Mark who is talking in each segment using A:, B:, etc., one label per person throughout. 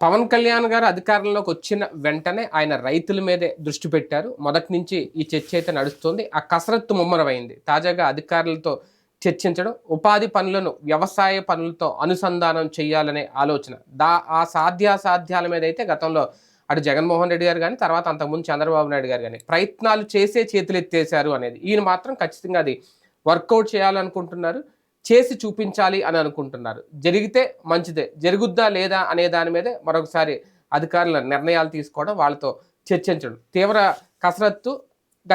A: పవన్ కళ్యాణ్ గారు అధికారంలోకి వచ్చిన వెంటనే ఆయన రైతుల మీదే దృష్టి పెట్టారు. మొదటి నుంచి ఈ చర్చ అయితే నడుస్తుంది. ఆ కసరత్తు ముమ్మరమైంది. తాజాగా అధికారులతో చర్చించడం ఉపాధి పనులను వ్యవసాయ పనులతో అనుసంధానం చేయాలనే ఆలోచన. దా ఆ సాధ్యాసాధ్యాల మీద అయితే గతంలో అటు జగన్మోహన్ రెడ్డి గారు కానీ తర్వాత అంతకుముందు చంద్రబాబు నాయుడు గారు కానీ ప్రయత్నాలు చేసే చేతులెత్తేశారు అనేది. ఈయన మాత్రం ఖచ్చితంగా అది వర్కౌట్ చేయాలనుకుంటున్నారు. చేసి చూపించాలి అని అనుకుంటున్నారు. జరిగితే మంచిదే. జరుగుద్దా లేదా అనే దాని మీదే మరొకసారి అధికారుల నిర్ణయాలు తీసుకోవడం వాళ్ళతో చర్చించడం. తీవ్ర కసరత్తు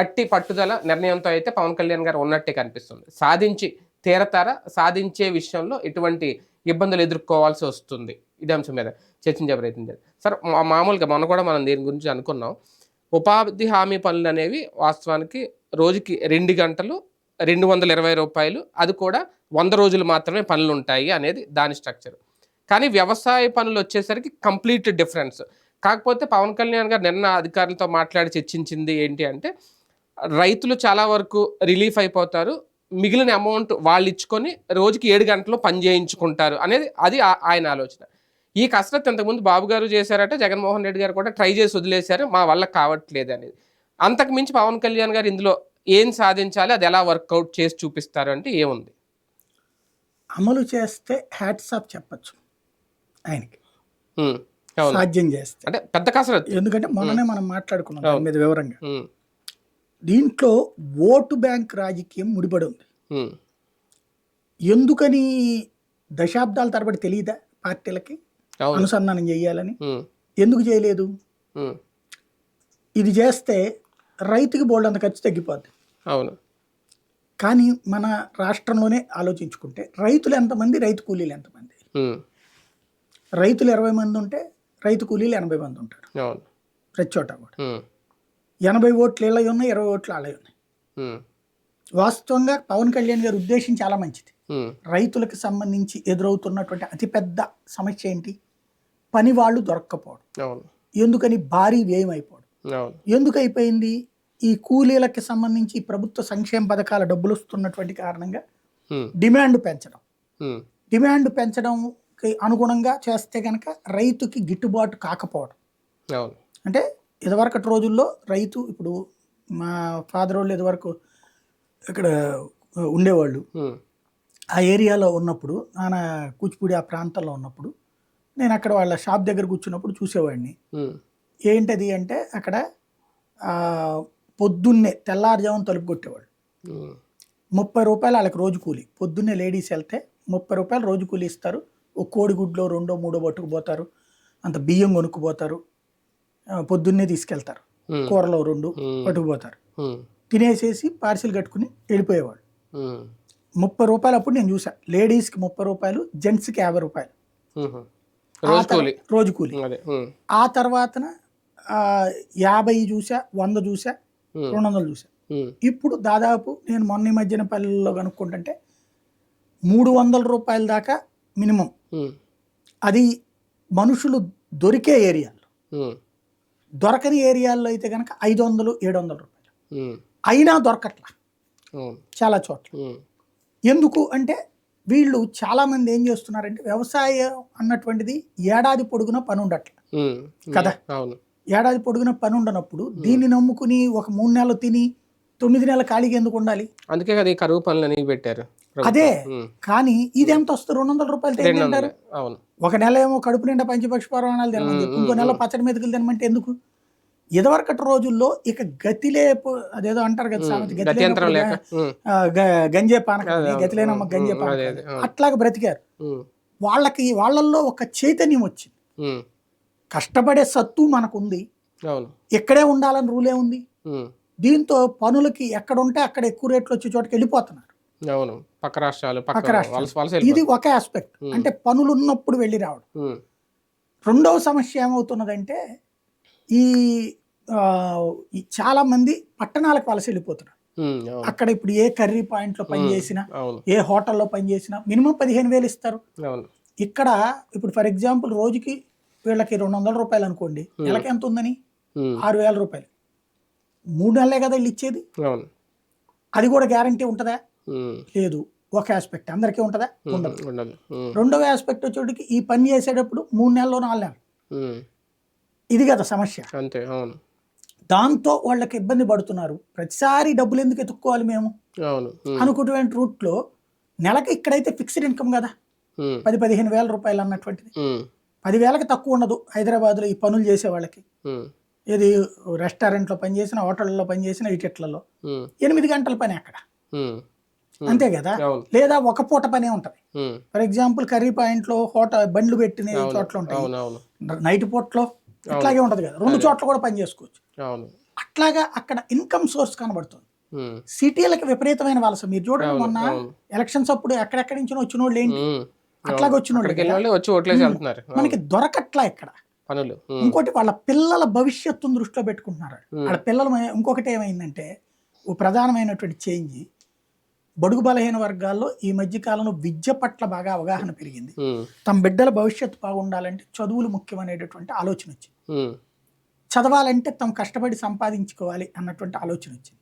A: గట్టి పట్టుదల నిర్ణయంతో అయితే పవన్ కళ్యాణ్ గారు ఉన్నట్టే కనిపిస్తుంది. సాధించి తీరతార? సాధించే విషయంలో ఎటువంటి ఇబ్బందులు ఎదుర్కోవాల్సి వస్తుంది. ఇదే అంశం మీద చర్చించే ప్రయత్నం చేయాలి సార్ మా- మామూలుగా మొన్న కూడా మనం దీని గురించి అనుకున్నాం. ఉపాధి హామీ పనులు అనేవి వాస్తవానికి రోజుకి రెండు గంటలు రెండు వందల ఇరవై రూపాయలు. అది కూడా వంద రోజులు మాత్రమే పనులు ఉంటాయి అనేది దాని స్ట్రక్చర్ కానీ వ్యవసాయ పనులు వచ్చేసరికి కంప్లీట్ డిఫరెన్స్ కాకపోతే పవన్ కళ్యాణ్ గారు నిన్న అధికారులతో మాట్లాడి చర్చించింది ఏంటి అంటే రైతులు చాలా వరకు రిలీఫ్ అయిపోతారు. మిగిలిన అమౌంట్ వాళ్ళు ఇచ్చుకొని రోజుకి ఏడు గంటలు పని చేయించుకుంటారు అనేది అది ఆ- ఆయన ఆలోచన. ఈ కసరత్ ఇంతకుముందు బాబు గారు చేశారట జగన్మోహన్ రెడ్డి గారు కూడా ట్రై చేసి వదిలేశారు మా వల్ల కావట్లేదు అనేది. అంతకు మించి పవన్ కళ్యాణ్ గారు ఇందులో ఏం సాధించాలి అది ఎలా వర్కౌట్ చేసి చూపిస్తారు అంటే ఏముంది?
B: అమలు చేస్తే హ్యాట్స్ ఆఫ్ చెప్పచ్చు ఆయనకి. సాధ్యం చేస్తే.
A: అంటే పెద్ద కసరత్
B: ఎందుకంటే మొన్ననే మనం మాట్లాడుకున్నాం దాని మీద వివరంగా. దీంట్లో ఓటు బ్యాంక్ రాజకీయం ముడిపడి ఉంది. ఎందుకని దశాబ్దాల తరబడి తెలియదా పార్టీలకి? అనుసంధానం చేయాలని. ఎందుకు చేయలేదు? ఇది చేస్తే రైతుకి బోల్డ్ అంత ఖర్చు తగ్గిపోద్ది.
A: అవును.
B: కానీ మన రాష్ట్రంలోనే ఆలోచించుకుంటే రైతులు ఎంతమంది రైతు కూలీలు ఎంతమంది? రైతులు ఇరవై మంది ఉంటే రైతు కూలీలు ఎనభై మంది ఉంటారు. ప్రతి చోట కూడా. ఎనభై ఓట్లు ఇళ్ళవి ఉన్నాయి ఇరవై ఓట్లు వాళ్ళవి ఉన్నాయి. వాస్తవంగా పవన్ కళ్యాణ్ గారి ఉద్దేశం చాలా మంచిది. రైతులకు సంబంధించి ఎదురవుతున్నటువంటి అతిపెద్ద సమస్య ఏంటి? పని వాళ్ళు దొరక్కపోవడం ఎందుకని? భారీ వ్యయం అయిపోవడం. ఎందుకు అయిపోయింది? ఈ కూలీలకి సంబంధించి ప్రభుత్వ సంక్షేమ పథకాల డబ్బులు వస్తున్నటువంటి కారణంగా
A: ఉమ్,
B: డిమాండ్ పెంచడం.
A: ఉమ్,
B: డిమాండ్ పెంచడంకి అనుగుణంగా చేస్తే కనుక రైతుకి గిట్టుబాటు కాకపోవడం. అంటే ఇదివరకటి రోజుల్లో రైతు ఇప్పుడు మా ఫాదర్ వాళ్ళు ఇదివరకు ఇక్కడ ఉండేవాళ్ళు.
A: ఉమ్,
B: ఆ ఏరియాలో ఉన్నప్పుడు నాన్న కూచిపూడి ఆ ప్రాంతంలో ఉన్నప్పుడు నేను అక్కడ వాళ్ళ షాప్ దగ్గర కూర్చున్నప్పుడు చూసేవాడిని. ఏంటది అంటే అక్కడ పొద్దున్నే తెల్లారుజామున తలుపు కొట్టేవాళ్ళు
A: ఉమ్,
B: ముప్పై రూపాయలు వాళ్ళకి రోజు కూలి. పొద్దున్నే లేడీస్ వెళ్తే ముప్పై రూపాయలు రోజు కూలి ఇస్తారు. ఒక కోడిగుడ్లో రెండో మూడో పట్టుకుపోతారు. అంత బియ్యం కొనుక్కుపోతారు. పొద్దున్నే తీసుకెళ్తారు. కూరలో రెండు పట్టుకుపోతారు. తినేసేసి పార్సిల్ కట్టుకుని వెళ్ళిపోయేవాళ్ళు.
A: ఉమ్,
B: ముప్పై రూపాయలు అప్పుడు నేను చూసా. లేడీస్కి ముప్పై రూపాయలు జెంట్స్కి యాభై రూపాయలు.
A: రోజు కూలి.
B: ఆ తర్వాతన ఆ, యాభై చూసా వంద చూసా రెండు వందలు చూసా.
A: ఉమ్,
B: ఇప్పుడు దాదాపు నేను మొన్న ఈ మధ్యన పల్లెల్లో కనుక్కుంటుంటే మూడు వందల రూపాయల దాకా మినిమం. అది మనుషులు దొరికే ఏరియాల్లో దొరకని ఏరియాల్లో అయితే కనుక ఐదు వందలు ఏడు వందల రూపాయలు. అయినా దొరకట్లా. చాలా చోట్ల. ఎందుకు అంటే వీళ్ళు చాలామంది ఏం చేస్తున్నారంటే వ్యవసాయం అన్నటువంటిది ఏడాది పొడుగున పని ఉండట్ల. కదా? ఏడాది పొడుగున పని ఉండనప్పుడు దీన్ని నమ్ముకుని ఒక మూడు నెలలు తిని తొమ్మిది నెలల ఖాళీగా ఎందుకు ఉండాలి?
A: అందుకే కదా ఈ కరువు పనులు అనేవి పెట్టారు.
B: అదే. కానీ ఇది ఎంత వస్తుంది? రెండు వందల రూపాయలు తింటారు ఒక నెల ఏమో కడుపు నిండా పంచపక్ష చెప్పి
A: మ్మ్,
B: ఇంకో నెల. పచ్చడి మెతుకులు తినమంటే ఎందుకు? ఇదివరకటి రోజుల్లో ఇక గతిలేపు అదేదో అంటారు కదా సామెత గతి
A: గత్యంతరం లేక.
B: లేనప్పుడు
A: ఉమ్,
B: ఆ, గ- గంజే పానకం
A: అదే,
B: అని, గతి లేనమ్మ
A: ఉమ్,
B: గంజే పానకం. అట్లాగా బ్రతికారు. వాళ్ళకి వాళ్ళల్లో ఒక చైతన్యం వచ్చింది. కష్టపడే సత్తు మనకుంది. ఇక్కడే ఉండాలని రూలే ఉంది. దీంతో పనులకి ఎక్కడ ఉంటే అక్కడ ఎక్కువ రేట్లు వచ్చే చోటకి వెళ్ళిపోతున్నారు.
A: అవును. పక్క రాష్ట్రాలు పక్క
B: రాష్ట్రాలు. ఇది. ఒక ఆస్పెక్ట్ అంటే పనులు ఉన్నప్పుడు వెళ్ళి రావడం. రెండవ సమస్య ఏమవుతున్నదంటే ఈ చాలా మంది పట్టణాలకు వలస వెళ్ళిపోతున్నారు. అక్కడ ఇప్పుడు ఏ కర్రీ పాయింట్లో పనిచేసినా ఏ హోటల్లో పనిచేసినా మినిమం పదిహేను వేలు ఇస్తారు. ఇక్కడ ఇప్పుడు ఫర్ ఎగ్జాంపుల్ రోజుకి వీళ్ళకి రెండు వందల రూపాయలు అనుకోండి నెలకి ఎంత ఉందని ఆరు వేల రూపాయలు. మూడు నెలలే కదా వీళ్ళు ఇచ్చేది? అది కూడా గ్యారంటీ ఉంటుందా? లేదు. ఒక ఆస్పెక్ట్ అందరికీ ఉంటుందా? ఉండదు. రెండవ ఆస్పెక్ట్ వచ్చేటికి ఈ పని చేసేటప్పుడు మూడు నెలలు నాలుగు నెలలు. ఇది కదా సమస్య.
A: అంతే అవును.
B: దాంతో వాళ్ళకి ఇబ్బంది పడుతున్నారు. ప్రతిసారి డబ్బులు ఎందుకు ఎత్తుక్కోవాలి మేము. అనుకున్నటువంటి రూట్లో నెలకి ఇక్కడైతే ఫిక్స్డ్ ఇన్కమ్ కదా. పది పదిహేను వేల రూపాయలు అన్నటువంటిది. పదివేలకి తక్కువ ఉండదు హైదరాబాద్లో ఈ పనులు చేసే వాళ్ళకి. ఇది రెస్టారెంట్లో పనిచేసిన హోటల్లో పనిచేసిన ఇటెట్లలో. ఎనిమిది గంటల పని అక్కడ. అంతే కదా? లేదా ఒక పూట పనే ఉంటుంది. ఫర్ ఎగ్జాంపుల్ కర్రీ పాయింట్లో హోటల్ బండ్లు పెట్టిన చోట్ల ఉంటాయి. నైట్ పూట్లో ఇట్లాగే ఉంటది కదా? రెండు చోట్ల కూడా పని చేసుకోవచ్చు. అట్లాగా అక్కడ ఇన్కమ్ సోర్స్ కనబడుతుంది. సిటీలకు విపరీతమైన వలస మీరు చూడండి మొన్న. ఎలక్షన్స్ అప్పుడు ఎక్కడెక్కడి నుంచి వచ్చిన వాళ్ళు ఏంటి. అట్లాగే వచ్చిన
A: వచ్చి ఓట్లేసి వెళ్తున్నారు.
B: మనకి దొరకట్లా ఇక్కడ
A: పనులు.
B: ఇంకోటి వాళ్ళ పిల్లల భవిష్యత్తును దృష్టిలో పెట్టుకుంటున్నారు. వాళ్ళ పిల్లల ఇంకొకటి ఏమైందంటే ఓ ప్రధానమైనటువంటి చేంజ్ బడుగు బలహీన వర్గాల్లో ఈ మధ్య కాలంలో విద్య పట్ల బాగా అవగాహన పెరిగింది. తమ బిడ్డల భవిష్యత్తు బాగుండాలంటే చదువులు ముఖ్యమనేటటువంటి ఆలోచన వచ్చింది. చదవాలంటే తమ కష్టపడి సంపాదించుకోవాలి అన్నటువంటి ఆలోచన వచ్చింది.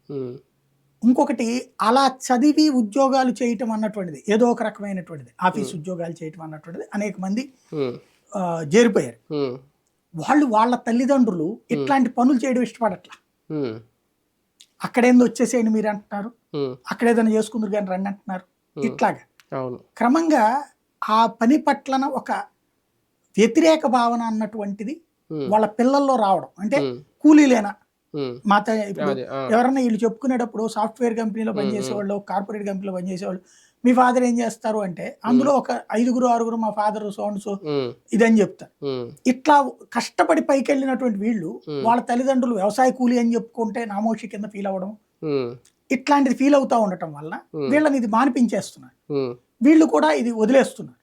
B: ఇంకొకటి అలా చదివి ఉద్యోగాలు చేయటం అన్నటువంటిది ఏదో ఒక రకమైనటువంటిది ఆఫీస్ ఉద్యోగాలు చేయటం అన్నటువంటిది అనేక మంది చేరిపోయారు. వాళ్ళు వాళ్ళ తల్లిదండ్రులు ఇట్లాంటి పనులు చేయడం ఇష్టపడట్లా. అక్కడేందో వచ్చేసేయండి మీరు అంటున్నారు. అక్కడ ఏదైనా చేసుకుందరు కానీ రండి అంటున్నారు ఇట్లాగా క్రమంగా ఆ పని పట్లన ఒక వ్యతిరేక భావన అన్నటువంటిది. వాళ్ళ పిల్లల్లో రావడం అంటే. కూలీలేనా. మా త- ఇప్పుడు. ఎవరన్నా వీళ్ళు చెప్పుకునేటప్పుడు సాఫ్ట్వేర్ కంపెనీలో పనిచేసేవాళ్ళు కార్పొరేట్ కంపెనీలో పనిచేసేవాళ్ళు మీ ఫాదర్ ఏం చేస్తారు అంటే అందులో ఒక ఐదుగురు ఆరుగురు మా ఫాదర్ సోన్ సో
A: ఉమ్.
B: ఇదని చెప్తారు. ఇట్లా కష్టపడి పైకి వెళ్ళినటువంటి వీళ్ళు వాళ్ళ తల్లిదండ్రులు వ్యవసాయ కూలి అని చెప్పుకుంటే నామోషి కింద ఫీల్ అవ్వడం. ఇట్లాంటిది ఫీల్ అవుతా ఉండటం వల్ల వీళ్ళని ఇది మానిపించేస్తున్నారు. వీళ్ళు కూడా ఇది వదిలేస్తున్నారు.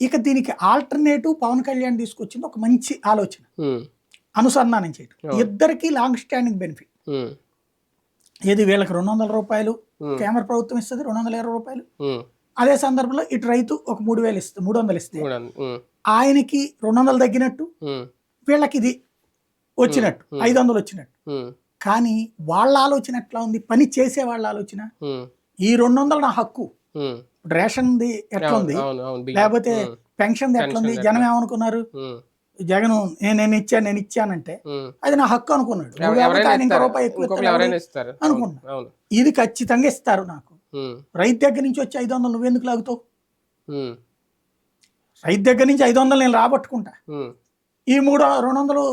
B: ఇక దీనికి ఆల్టర్నేటివ్ పవన్ కళ్యాణ్ తీసుకొచ్చింది ఒక మంచి ఆలోచన. అనుసంధానం చేయడం ఇద్దరికి లాంగ్ స్టాండింగ్ బెనిఫిట్. ఏది వీళ్ళకి రెండు వందల రూపాయలు. కేంద్ర ప్రభుత్వం ఇస్తుంది రెండు వందల ఇరవై రూపాయలు. అదే సందర్భంలో ఇటు రైతు ఒక మూడు వేలు ఇస్తుంది మూడు వందలు ఇస్తే. ఆయనకి రెండు వందలు తగ్గినట్టు. వీళ్ళకి ఇది వచ్చినట్టు. ఐదు వందలు వచ్చినట్టు. కానీ వాళ్ళ ఆలోచన ఎట్లా ఉంది పని చేసే వాళ్ళ ఆలోచన. ఈ రెండు వందలు నా హక్కు రేషన్ది ఎట్లా ఉంది. లేకపోతే
A: ఉమ్.
B: పెన్షన్ ఎట్లా ఉంది జనం ఏమనుకున్నారు. జగన్ నేను ఇచ్చాను నేను ఇచ్చానంటే. అది నా హక్కు అనుకున్నాడు. రూపాయి ఎక్కువ అనుకున్నా. ఇది ఖచ్చితంగా ఇస్తారు నాకు. రైతు దగ్గర నుంచి వచ్చి ఐదు వందలు నువ్వెందుకు లాగుతావు. రైతు దగ్గర నుంచి ఐదు వందలు నేను రాబట్టుకుంటా. ఈ మూడు రెండు వందలు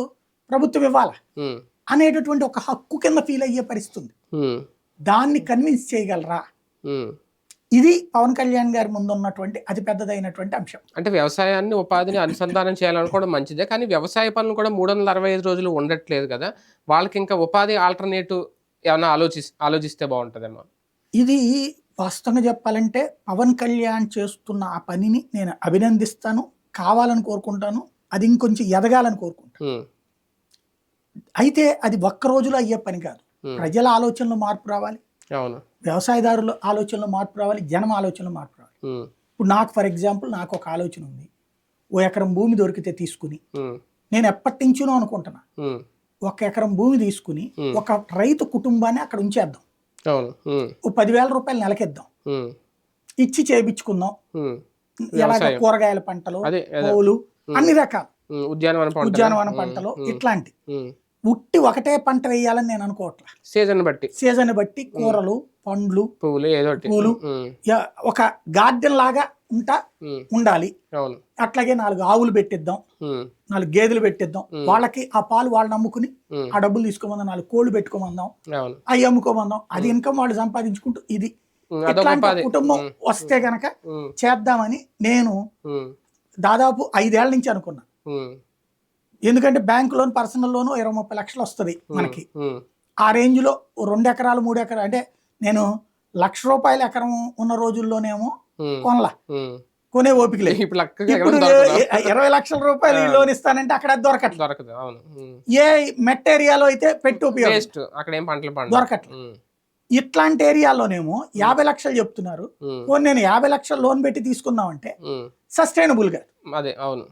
B: ప్రభుత్వం ఇవ్వాలా. అనేటటువంటి ఒక హక్కు కింద ఫీల్ అయ్యే పరిస్థితి ఉంది
A: ఉమ్.
B: దాన్ని కన్విన్స్ చేయగలరా. ఇది పవన్ కళ్యాణ్ గారి ముందు ఉన్నటువంటి అతి పెద్దదైనటువంటి అంశం.
A: అంటే వ్యవసాయాన్ని ఉపాధిని అనుసంధానం చేయాలనుకోవడం మంచిదే. కానీ వ్యవసాయ పనులు కూడా మూడు వందల అరవై ఐదు రోజులు ఉండట్లేదు కదా. వాళ్ళకి ఇంకా ఉపాధి ఆల్టర్నేటివ్ ఏమైనా ఆలోచి ఆలోచిస్తే బాగుంటుందేమో?
B: ఇది వాస్తవంగా చెప్పాలంటే పవన్ కళ్యాణ్ చేస్తున్న ఆ పనిని నేను అభినందిస్తాను కావాలని కోరుకుంటాను అది ఇంకొంచెం ఎదగాలని కోరుకుంటాను. అయితే అది ఒక్క రోజులో అయ్యే పని కాదు. ప్రజల ఆలోచనలో మార్పు రావాలి.
A: అవును
B: వ్యవసాయదారుల ఆలోచనలో మార్పు రావాలి జనం ఆలోచనలో మార్పు రావాలి. ఇప్పుడు నాకు ఫర్ ఎగ్జాంపుల్ నాకు ఒక ఆలోచన ఉంది ఓ ఎకరం భూమి దొరికితే తీసుకుని. నేను ఎప్పటి నుంచినో అనుకుంటున్నా. ఒక ఎకరం భూమి తీసుకుని. ఒక రైతు కుటుంబాన్ని అక్కడ ఉంచేద్దాం. ఓ పదివేల రూపాయలు నెలకిద్దాం. ఇచ్చి చేయించుకుందాం
A: ఉమ్.
B: ఎలాగ. కూరగాయల పంటలు పూలు అన్ని రకాలు.
A: ఉద్యానవన పంటలు.
B: ఇట్లాంటి. ఉట్టి ఒకటే పంట వేయాలని నేను అనుకోవట్లా
A: సీజన్ బట్టి
B: సీజన్ బట్టి కూరలు పండ్లు
A: పువ్వులు ఏదో
B: పూలు. ఒక గార్డెన్ లాగా ఉంటా. ఉండాలి అట్లాగే నాలుగు ఆవులు పెట్టిద్దాం. నాలుగు గేదెలు పెట్టిద్దాం వాళ్ళకి ఆ పాలు వాళ్ళు నమ్ముకుని. ఆ డబ్బులు తీసుకోమందాం నాలుగు కోళ్ళు పెట్టుకోమందాం అవి అమ్ముకోమందాం అది ఇన్కమ్ వాళ్ళు సంపాదించుకుంటూ ఇది ఇట్లాంటి కుటుంబం. వస్తే గనక. చేద్దామని నేను. దాదాపు ఐదేళ్ళ నుంచి అనుకున్నా. ఎందుకంటే బ్యాంక్ లోన్ పర్సనల్ లోన్ ఇరవై ముప్పై లక్షలు వస్తుంది మనకి. ఆ రేంజ్లో రెండు ఎకరాలు మూడు ఎకరాలు అంటే నేను లక్ష రూపాయల ఎకరం ఉన్న రోజుల్లోనేమో. కొనలా. కొనే ఓపిక లేదు.
A: ఇప్పుడు
B: ఇరవై లక్షల రూపాయలు లోన్ ఇస్తానంటే అక్కడ దొరకట్లేదు.
A: దొరకదు.
B: ఏ మెట్ ఏరియాలో అయితే పెట్టి ఉపయోగం. దొరకట్లేదు. ఇట్లాంటి ఏరియాలోనేమో యాభై లక్షలు చెప్తున్నారు. నేను యాభై లక్షలు లోన్ పెట్టి తీసుకుందామంటే సస్టైనబుల్గా
A: అదే అవును.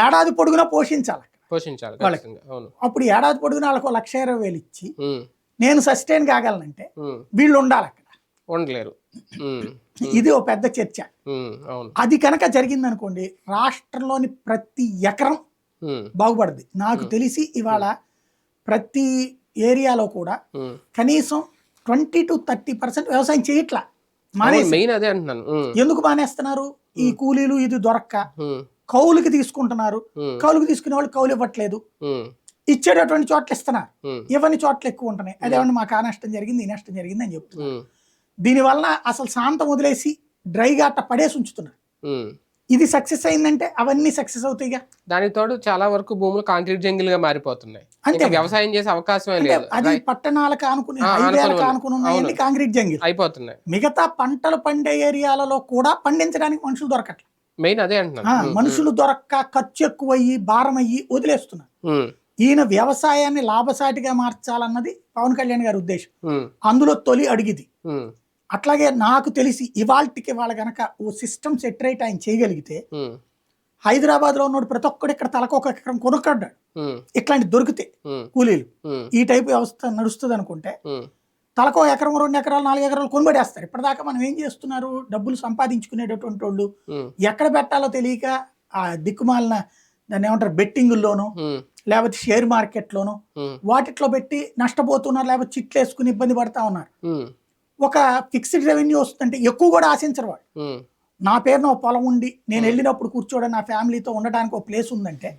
B: ఏడాది పొడుగునా పోషించాలి
A: పోషించాలి
B: అప్పుడు ఏడాది పొడుగునా వాళ్ళకు లక్ష ఇరవై వేలు ఇచ్చి. నేను సస్టైన్ కాగలనంటే. వీళ్ళు ఉండాలి అక్కడ.
A: ఉండలేరు.
B: ఇది ఓ పెద్ద చర్చ. అది కనుక జరిగిందనుకోండి రాష్ట్రంలోని ప్రతి ఎకరం బాగుపడుద్ది. నాకు తెలిసి ఇవాళ ప్రతి ఏరియాలో కూడా. కనీసం ట్వంటీ టు థర్టీ పర్సెంట్ వ్యవసాయం చేయట్లా. మానేసి.
A: మెయిన్ అదే అంటున్నాను. ఉమ్,
B: ఎందుకు మానేస్తున్నారు? ఈ కూలీలు ఇది దొరక్క. కౌలుకి తీసుకుంటున్నారు. కౌలుకి తీసుకునే వాళ్ళు కౌలు ఇవ్వట్లేదు. ఇచ్చేటటువంటి చోట్ల ఇస్తున్నారు.
A: ఉమ్,
B: ఇవ్వని చోట్ల ఎక్కువ ఉంటున్నాయి. అదేమన్నా మాకు ఆ నష్టం జరిగింది ఈ నష్టం జరిగింది అని చెప్తున్నారు. దీనివల్ల అసలు శాంతం వదిలేసి డ్రైగా అట్ట పడేసి ఉంచుతున్నారు. ఇది సక్సెస్ అయిందంటే అవన్నీ సక్సెస్ అవుతాయిగా.
A: దానికి తోడు చాలా వరకు భూములు కాంక్రీట్ జంగిల్గా మారిపోతున్నాయి. ఇంకా వ్యవసాయం చేసే అవకాశమే
B: అంటే
A: లేదు.
B: అది పట్టణాలకు
A: అవును.
B: Concrete jungle.
A: అయిపోతున్నాయి.
B: మిగతా పంటలు పండే ఏరియాలలో కూడా పండించడానికి మనుషులు దొరకట్లేదు
A: మెయిన్ అదే అంటున్నాను.
B: మనుషులు దొరక్క ఖర్చు ఎక్కువయ్యి భారం అయ్యి వదిలేస్తున్నారు ఈయన వ్యవసాయాన్ని లాభసాటిగా మార్చాలన్నది పవన్ కళ్యాణ్ గారి ఉద్దేశం. అందులో తొలి అడిగిది. అట్లాగే నాకు తెలిసి ఇవాళకి వాళ్ళ గనక ఓ సిస్టమ్ సెట్ రైట్ ఆయన చేయగలిగితే హైదరాబాద్లో ఉన్నాడు ప్రతి ఒక్కడు ఇక్కడ తలకొక ఎకరం కొనుక్కాడు
A: ఉమ్,
B: ఇట్లాంటి దొరికితే కూలీలు. ఈ టైపు వ్యవస్థ నడుస్తుంది అనుకుంటే తలకో ఎకరం రెండు ఎకరాలు నాలుగు ఎకరాలు కొనిపడేస్తారు ఇప్పటిదాకా మనం ఏం చేస్తున్నారు? డబ్బులు సంపాదించుకునేటటువంటి వాళ్ళు ఎక్కడ పెట్టాలో తెలియక ఆ దిక్కుమాలిన దాన్ని ఏమంటారు? బెట్టింగుల్లోనూ లేకపోతే షేర్ మార్కెట్లోనూ వాటిట్లో పెట్టి నష్టపోతున్నారు లేకపోతే చిట్లు వేసుకుని ఇబ్బంది పడతా ఉన్నారు. ఒక ఫిక్స్డ్ రెవెన్యూ వస్తుందంటే ఎక్కువ కూడా ఆశించరు వాళ్ళు. నా పేరున ఒక పొలం ఉండి నేను వెళ్ళినప్పుడు కూర్చోవడం నా ఫ్యామిలీతో ఉండడానికి ఒక ప్లేస్ ఉందంటే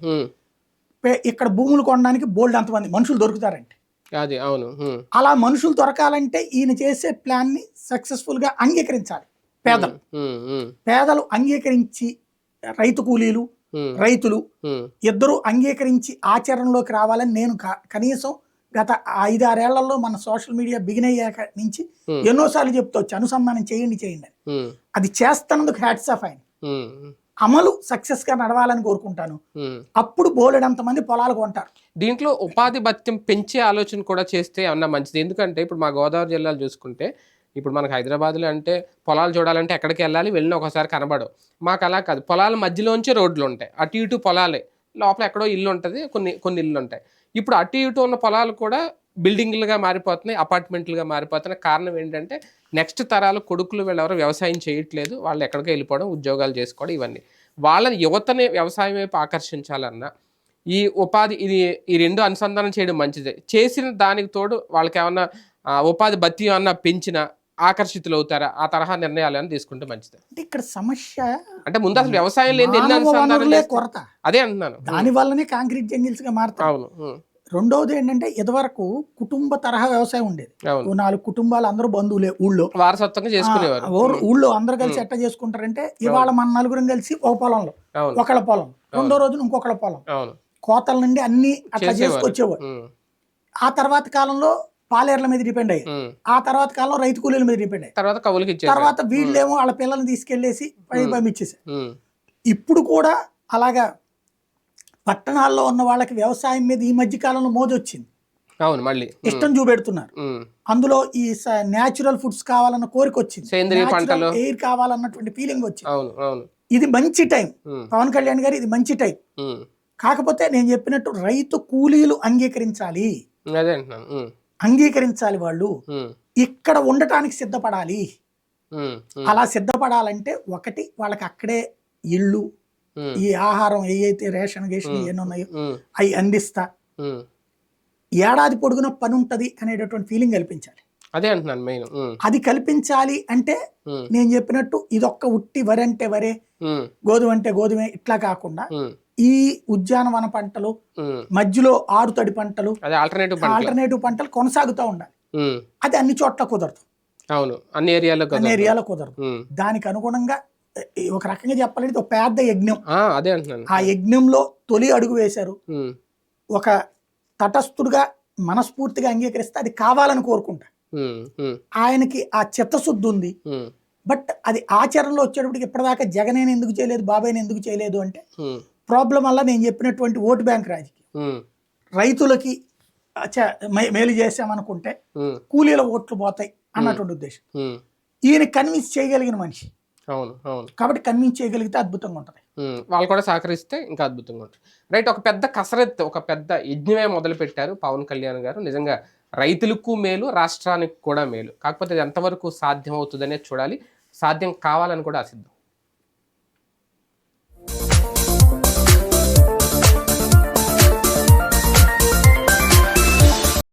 B: ఇక్కడ భూములు కొనడానికి బోల్డ్ అంతమంది మనుషులు దొరుకుతారంటే.
A: అది అవును.
B: అలా మనుషులు దొరకాలంటే ఈయన చేసే ప్లాన్ని సక్సెస్ఫుల్గా అంగీకరించాలి పేదలు పేదలు అంగీకరించి రైతు కూలీలు రైతులు ఇద్దరు అంగీకరించి ఆచరణలోకి రావాలని నేను కనీసం గత ఐదారేళ్ళలో మన సోషల్ మీడియా బిగిన్ అయ్యాక నుంచి. ఎన్నోసార్లు చెప్తూ వచ్చి అనుసంధానం చేయండి చేయండి అది చేస్తున్నందుకు హ్యాట్స్ ఆఫ్ ఆయన. అమలు సక్సెస్గా నడవాలని కోరుకుంటాను. అప్పుడు బోలెడంత మంది పొలాలు కొంటారు.
A: దీంట్లో ఉపాధి భత్యం పెంచే ఆలోచన కూడా చేస్తే ఏమన్నా మంచిది. ఎందుకంటే ఇప్పుడు మా గోదావరి జిల్లాలో చూసుకుంటే ఇప్పుడు మనకు హైదరాబాద్లో అంటే పొలాలు చూడాలంటే ఎక్కడికి వెళ్ళాలి? వెళ్ళిన ఒకసారి కనబడవు. మాకు అలా కాదు. పొలాల మధ్యలోంచి రోడ్లు ఉంటాయి. అటు ఇటు పొలాలే. లోపల ఎక్కడో ఇల్లు ఉంటుంది. కొన్ని కొన్ని ఇల్లు ఉంటాయి. ఇప్పుడు అటు ఇటు ఉన్న పొలాలు కూడా బిల్డింగ్లుగా మారిపోతున్నాయి అపార్ట్మెంట్లుగా మారిపోతున్నాయి. కారణం ఏంటంటే నెక్స్ట్ తరాలు కొడుకులు వీళ్ళెవరు వ్యవసాయం చేయట్లేదు. వాళ్ళు ఎక్కడికో వెళ్ళిపోవడం ఉద్యోగాలు చేసుకోవడం ఇవన్నీ. వాళ్ళని యువతని వ్యవసాయం వైపు ఆకర్షించాలన్నా ఈ ఉపాధి ఇది ఈ రెండు అనుసంధానం చేయడం మంచిదే. చేసిన దానికి తోడు వాళ్ళకి ఏమన్నా ఉపాధి భత్తి ఏమన్నా పెంచిన ఆకర్షితులు అవుతారా? ఆ తరహా నిర్ణయాలు ఏమైనా తీసుకుంటే మంచిదే.
B: అంటే ఇక్కడ సమస్య
A: అంటే ముందు అసలు వ్యవసాయం ఎన్ని
B: మానవ
A: అనుసంధానం
B: కొరత.
A: అదే అంటున్నాను.
B: దాని వల్లనే కాంక్రీట్ జంగిల్స్గా మారుతాయి
A: అవును
B: రెండవది ఏంటంటే ఇదివరకు కుటుంబ తరహా వ్యవసాయం ఉండేది. ఓ నాలుగు కుటుంబాలు అందరూ బంధువులే ఊళ్ళో.
A: వారసత్వంగా చేసుకునేవారు.
B: ఊళ్ళో అందరూ కలిసి ఎట్ట చేసుకుంటారంటే ఇవాళ మన నలుగురం కలిసి ఒక పొలంలో ఒకళ్ళ పొలం రెండో రోజున ఇంకొకళ్ళ పొలం. కోతల నుండి అన్ని అట్లా. చేసుకొచ్చేవారు. ఆ తర్వాత కాలంలో పాలేర్ల మీద డిపెండ్ అయ్యారు.
A: ఉమ్.
B: ఆ తర్వాత కాలంలో రైతు కూలీల మీద డిపెండ్ అయ్యారు.
A: తర్వాత కవులకి
B: తర్వాత వీళ్ళేమో వాళ్ళ పిల్లల్ని
A: తీసుకెళ్ళేసి.
B: పంపించేసారు ఇప్పుడు కూడా అలాగా పట్టణాల్లో ఉన్న వాళ్ళకి వ్యవసాయం మీద ఈ మధ్య కాలంలో మోజు వచ్చింది
A: అవును మళ్ళీ.
B: ఇష్టం చూపెడుతున్నారు. అందులో ఈ న్యాచురల్ ఫుడ్స్ కావాలన్న కోరిక వచ్చింది
A: సేంద్రియ పంటలు.
B: ఎయిర్ కావాలన్నటువంటి ఫీలింగ్ వచ్చింది.
A: అవును అవును.
B: ఇది మంచి టైం. పవన్ కళ్యాణ్ గారు ఇది మంచి టైం. కాకపోతే నేను చెప్పినట్టు రైతు కూలీలు అంగీకరించాలి. అంగీకరించాలి వాళ్ళు. ఇక్కడ ఉండటానికి సిద్ధపడాలి. అలా సిద్ధపడాలంటే ఒకటి వాళ్ళకి అక్కడే ఇళ్ళు
A: ఉమ్,
B: ఈ ఆహారం ఏవైతే రేషన్ గేషన్ ఏమి ఉన్నాయో అవి అందిస్తా. ఏడాది పొడుగున పని ఉంటది అనేటటువంటి ఫీలింగ్ కల్పించాలి.
A: అదే అంటున్నాను మెయిన్.
B: అది కల్పించాలి అంటే నేను చెప్పినట్టు ఇదొక్క ఉట్టి వరి అంటే వరే గోధుమ అంటే గోధుమే ఇట్లా కాకుండా ఈ ఉద్యానవన పంటలు. మధ్యలో ఆరుతడి పంటలు
A: ఆల్టర్నేటివ్ పంటలు.
B: ఆల్టర్నేటివ్ పంటలు కొనసాగుతూ ఉండాలి. అది అన్ని చోట్ల కుదరదు.
A: అవును. అన్ని ఏరియాలో
B: అన్ని ఏరియాలో కుదరదు. దానికి అనుగుణంగా ఒక రకంగా చెప్పాలంటే ఒక పెద్ద యజ్ఞం.
A: ఆ, అదే అంటున్నాను.
B: ఆ యజ్ఞంలో తొలి అడుగు వేశారు. ఒక తటస్థుడుగా మనస్ఫూర్తిగా అంగీకరిస్తే అది కావాలని కోరుకుంటా. ఆయనకి ఆ చిత్తశుద్ధి ఉంది. బట్ అది ఆచరణలో వచ్చేటప్పటికి ఇప్పటిదాకా జగనేని ఎందుకు చేయలేదు బాబాయ్ని ఎందుకు చేయలేదు అంటే ప్రాబ్లం వల్ల నేను చెప్పినటువంటి ఓటు బ్యాంక్ రాజకీయం. రైతులకి మేలు చేసామనుకుంటే కూలీల ఓట్లు పోతాయి అన్నటువంటి ఉద్దేశం. ఈయన కన్విన్స్ చేయగలిగిన మనిషి.
A: అవును అవును.
B: కాబట్టి కన్విన్స్ చేయగలిగితే అద్భుతంగా ఉంటుంది.
A: వాళ్ళు కూడా సహకరిస్తే ఇంకా అద్భుతంగా ఉంటుంది. రైట్ ఒక పెద్ద కసరత్తు ఒక పెద్ద యజ్ఞమే మొదలు పెట్టారు పవన్ కళ్యాణ్ గారు. నిజంగా రైతులకు మేలు రాష్ట్రానికి కూడా మేలు. కాకపోతే ఇది ఎంతవరకు సాధ్యం అవుతుందనే చూడాలి. సాధ్యం కావాలని కూడా ఆశిద్దాం.